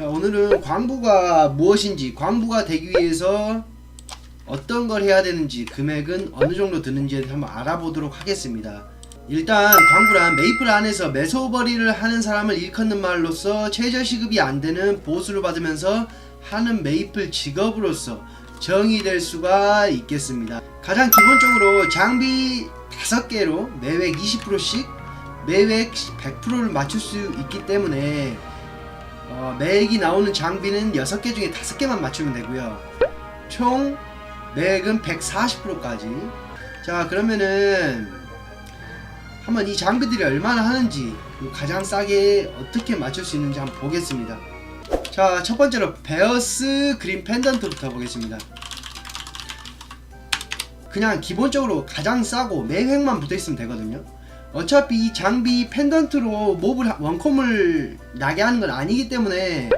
자, 오늘은 광부가 무엇인지, 광부가 되기 위해서 어떤 걸 해야 되는지, 금액은 어느 정도 드는지 한번 알아보도록 하겠습니다. 일단 광부란 메이플 안에서 매소버리를 하는 사람을 일컫는 말로서 최저시급이 안 되는 보수를 받으면서 하는 메이플 직업으로서 정의될 수가 있겠습니다. 가장 기본적으로 장비 5개로 매획 20%씩 매획 100%를 맞출 수 있기 때문에 어, 매획이 나오는 장비는 6개 중에 5개만 맞추면 되고요. 총 매획은 140%까지. 자, 그러면은 한번 이 장비들이 얼마나 하는지 그리고 가장 싸게 어떻게 맞출 수 있는지 한번 보겠습니다. 자, 첫 번째로 베어스 그린 펜던트부터 보겠습니다. 그냥 기본적으로 가장 싸고 매획만 붙어 있으면 되거든요. 어차피 이 장비 펜던트로 몹을 하- 원콤을 나게 하는 건 아니기 때문에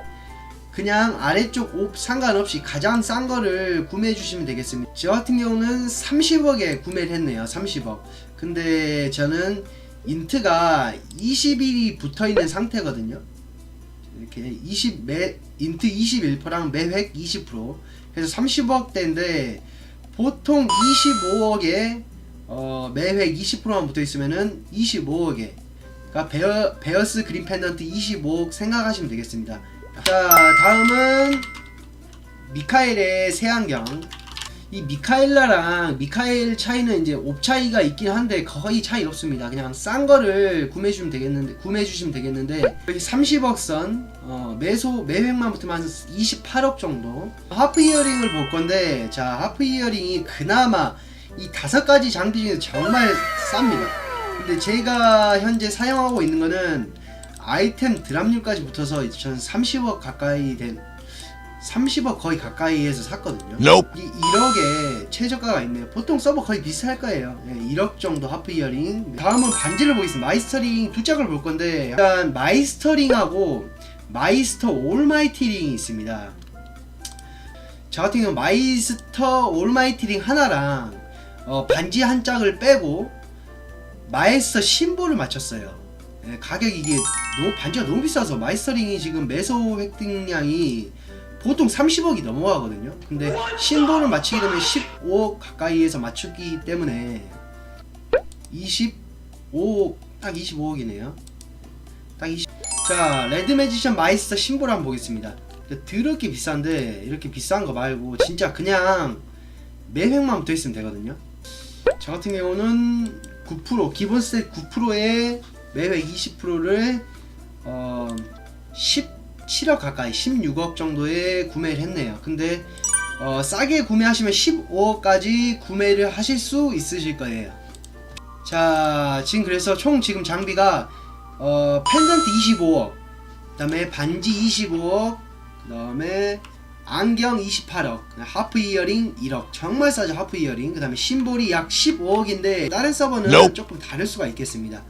그냥 아래쪽 옵 상관없이 가장 싼 거를 구매해 주시면 되겠습니다. 저 같은 경우는 30억에 구매를 했네요. 30억. 근데 저는 인트가 20일이 붙어 있는 상태거든요. 이렇게 20 매, 인트 21%랑 매획 20% 그래서 30억대인데 보통 25억에 어, 매획 20%만 붙어 있으면은 25억에 그러니까 베어, 베어스 그린 펜던트 25억 생각하시면 되겠습니다. 자 다음은 미카엘의 새안경 이 미카엘라랑 미카엘 차이는 이제 옵 차이가 있긴 한데 거의 차이 없습니다. 그냥 싼 거를 구매해 주시면 되겠는데 구매해 주시면 되겠는데 여기 30억 선 어, 매소 매획만 붙으면 한 28억 정도 하프 이어링을 볼 건데 자 하프 이어링이 그나마 이 다섯 가지 장비 중에서 정말 쌉니다. 근데 제가 현재 사용하고 있는 거는 아이템 드랍률까지 붙어서 저는 30억 가까이 된 30억 거의 가까이에서 샀거든요. Nope. 이 1억에 최저가가 있네요. 보통 서버 거의 비슷할 거예요. 예, 1억 정도 하프 이어링. 다음은 반지를 보겠습니다. 마이스터링 두 짝을 볼 건데 일단 마이스터링하고 마이스터 올마이티링이 있습니다. 저 같은 경우 마이스터 올마이티링 하나랑 어, 반지 한 짝을 빼고 마이스터 심볼을 맞췄어요. 예, 가격이 이게 너무 반지가 너무 비싸서 마이스터링이 지금 매소 획득량이 보통 30억이 넘어가거든요. 근데 신도를 맞추게 되면 15억 가까이에서 맞추기 때문에 25억 딱 25억이네요. 딱 20. 자 레드 매지션 마이스터 신볼 한번 보겠습니다. 드럽게 비싼데 이렇게 비싼 거 말고 진짜 그냥 매획만 붙어 있으면 되거든요. 저 같은 경우는 9% 기본 셋 9%에 매획 20%를 어 17억 가까이 16억 정도에 구매를 했네요. 근데 어, 싸게 구매하시면 15억까지 구매를 하실 수 있으실 거예요. 자, 지금 그래서 총 지금 장비가 어, 펜던트 25억, 그 다음에 반지 25억, 그 다음에 안경 28억, 하프 이어링 1억, 정말 싸죠 하프 이어링, 그 다음에 심볼이 약 15억인데 다른 서버는 Nope. 조금 다를 수가 있겠습니다.